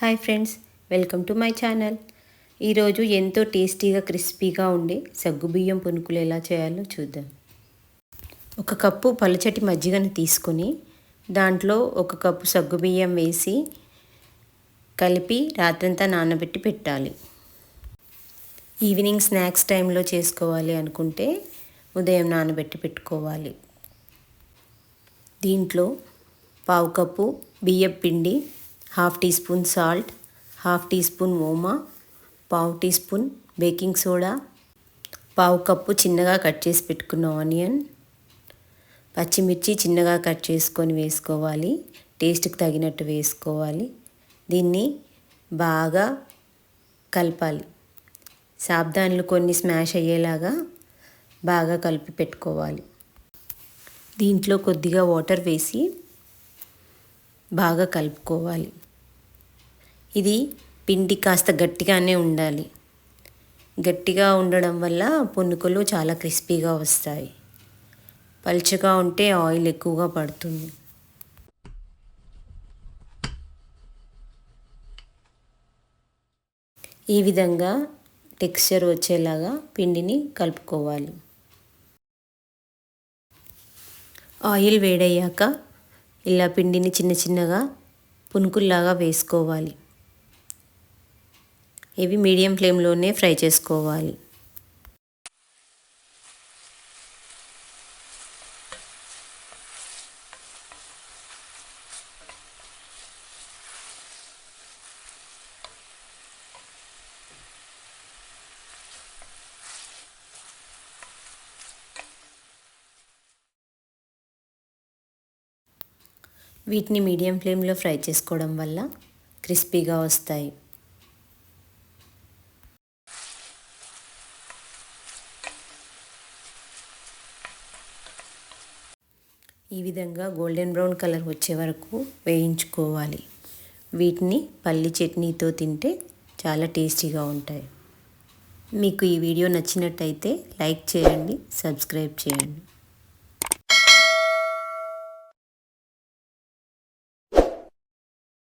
Hi friends welcome to my channel. ఈరోజు ఎంతో టేస్టీగా క్రిస్పీగా ఉండే సగ్గుబియ్యం పునుకులు ఎలా చేయాలో చూద్దాం. ఒక కప్పు పలుచటి మజ్జిగను తీసుకొని దాంట్లో ఒక కప్పు సగ్గుబియ్యం వేసి కలిపి రాత్రంతా నానబెట్టి పెట్టాలి. ఈవినింగ్ స్నాక్స్ టైంలో చేసుకోవాలి అనుకుంటే ఉదయం నానబెట్టి పెట్టుకోవాలి. దీంట్లో పావు కప్పు బియ్యం పిండి half teaspoon salt half teaspoon ఓమా పావు టీ స్పూన్ బేకింగ్ సోడా పావు కప్పు చిన్నగా కట్ చేసి పెట్టుకున్న ఆనియన్ పచ్చిమిర్చి చిన్నగా కట్ చేసుకొని వేసుకోవాలి టేస్ట్కి తగినట్టు వేసుకోవాలి. దీన్ని బాగా కలపాలి. సాబ్దాన్లు కొన్ని స్మాష్ అయ్యేలాగా బాగా కలిపి పెట్టుకోవాలి. దీంట్లో కొద్దిగా వాటర్ వేసి బాగా కలుపుకోవాలి. ఇది పిండి కాస్త గట్టిగానే ఉండాలి. గట్టిగా ఉండడం వల్ల పునుకులు చాలా క్రిస్పీగా వస్తాయి. పలుచగా ఉంటే ఆయిల్ ఎక్కువగా పడుతుంది. ఈ విధంగా టెక్స్చర్ వచ్చేలాగా పిండిని కలుపుకోవాలి. ఆయిల్ వేడయ్యాక ఇలా పిండిని చిన్న చిన్నగా పునుకుల్లాగా వేసుకోవాలి. ఇవి మీడియం ఫ్లేమ్లోనే ఫ్రై చేసుకోవాలి. వీటిని మీడియం ఫ్లేమ్లో ఫ్రై చేసుకోవడం వల్ల క్రిస్పీగా వస్తాయి. ఈ విధంగా గోల్డెన్ బ్రౌన్ కలర్ వచ్చే వరకు వేయించుకోవాలి. వీటిని పల్లి చట్నీతో తింటే చాలా టేస్టీగా ఉంటాయి. మీకు ఈ వీడియో నచ్చినట్టయితే లైక్ చేయండి సబ్స్క్రైబ్ చేయండి.